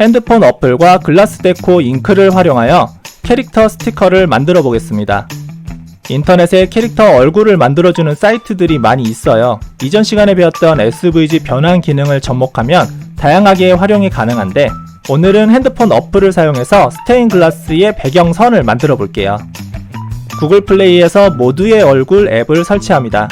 핸드폰 어플과 글라스 데코 잉크를 활용하여 캐릭터 스티커를 만들어 보겠습니다. 인터넷에 캐릭터 얼굴을 만들어주는 사이트들이 많이 있어요. 이전 시간에 배웠던 SVG 변환 기능을 접목하면 다양하게 활용이 가능한데 오늘은 핸드폰 어플을 사용해서 스테인 글라스의 배경선을 만들어 볼게요. 구글 플레이에서 모두의 얼굴 앱을 설치합니다.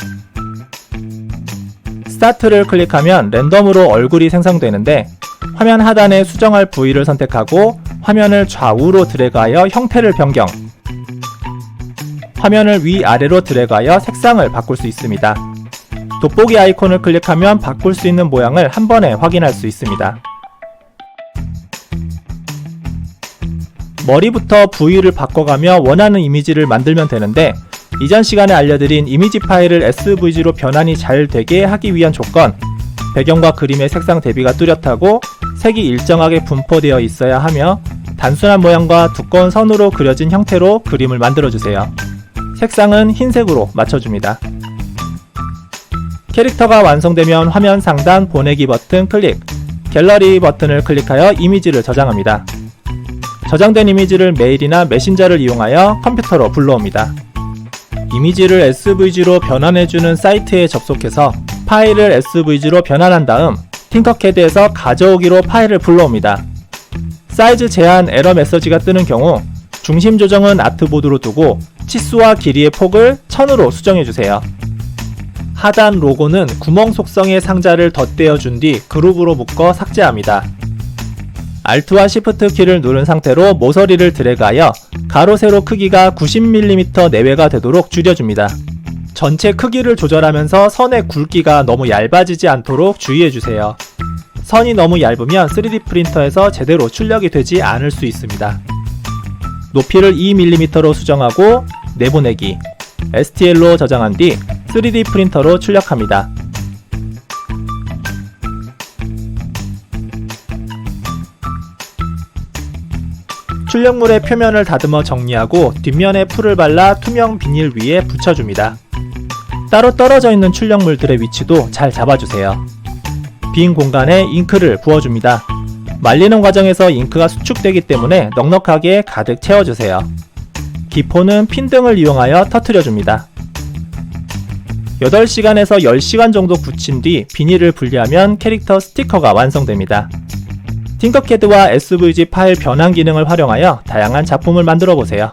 스타트를 클릭하면 랜덤으로 얼굴이 생성되는데 화면 하단에 수정할 부위를 선택하고 화면을 좌우로 드래그하여 형태를 변경. 화면을 위아래로 드래그하여 색상을 바꿀 수 있습니다. 돋보기 아이콘을 클릭하면 바꿀 수 있는 모양을 한 번에 확인할 수 있습니다. 머리부터 부위를 바꿔가며 원하는 이미지를 만들면 되는데 이전 시간에 알려드린 이미지 파일을 SVG로 변환이 잘 되게 하기 위한 조건 배경과 그림의 색상 대비가 뚜렷하고 색이 일정하게 분포되어 있어야 하며 단순한 모양과 두꺼운 선으로 그려진 형태로 그림을 만들어주세요. 색상은 흰색으로 맞춰줍니다. 캐릭터가 완성되면 화면 상단 보내기 버튼 클릭, 갤러리 버튼을 클릭하여 이미지를 저장합니다. 저장된 이미지를 메일이나 메신저를 이용하여 컴퓨터로 불러옵니다. 이미지를 SVG로 변환해주는 사이트에 접속해서 파일을 SVG로 변환한 다음 팅커캐드에서 가져오기로 파일을 불러옵니다. 사이즈 제한 에러 메시지가 뜨는 경우 중심 조정은 아트보드로 두고 치수와 길이의 폭을 1000으로 수정해주세요. 하단 로고는 구멍 속성의 상자를 덧대어 준 뒤 그룹으로 묶어 삭제합니다. Alt와 Shift 키를 누른 상태로 모서리를 드래그하여 가로 세로 크기가 90mm 내외가 되도록 줄여줍니다. 전체 크기를 조절하면서 선의 굵기가 너무 얇아지지 않도록 주의해주세요. 선이 너무 얇으면 3D 프린터에서 제대로 출력이 되지 않을 수 있습니다. 높이를 2mm로 수정하고 내보내기, STL로 저장한 뒤 3D 프린터로 출력합니다. 출력물의 표면을 다듬어 정리하고 뒷면에 풀을 발라 투명 비닐 위에 붙여줍니다. 따로 떨어져 있는 출력물들의 위치도 잘 잡아주세요. 빈 공간에 잉크를 부어줍니다. 말리는 과정에서 잉크가 수축되기 때문에 넉넉하게 가득 채워주세요. 기포는 핀 등을 이용하여 터트려줍니다. 8시간에서 10시간 정도 굳힌 뒤 비닐을 분리하면 캐릭터 스티커가 완성됩니다. 팅커캐드와 SVG 파일 변환 기능을 활용하여 다양한 작품을 만들어 보세요.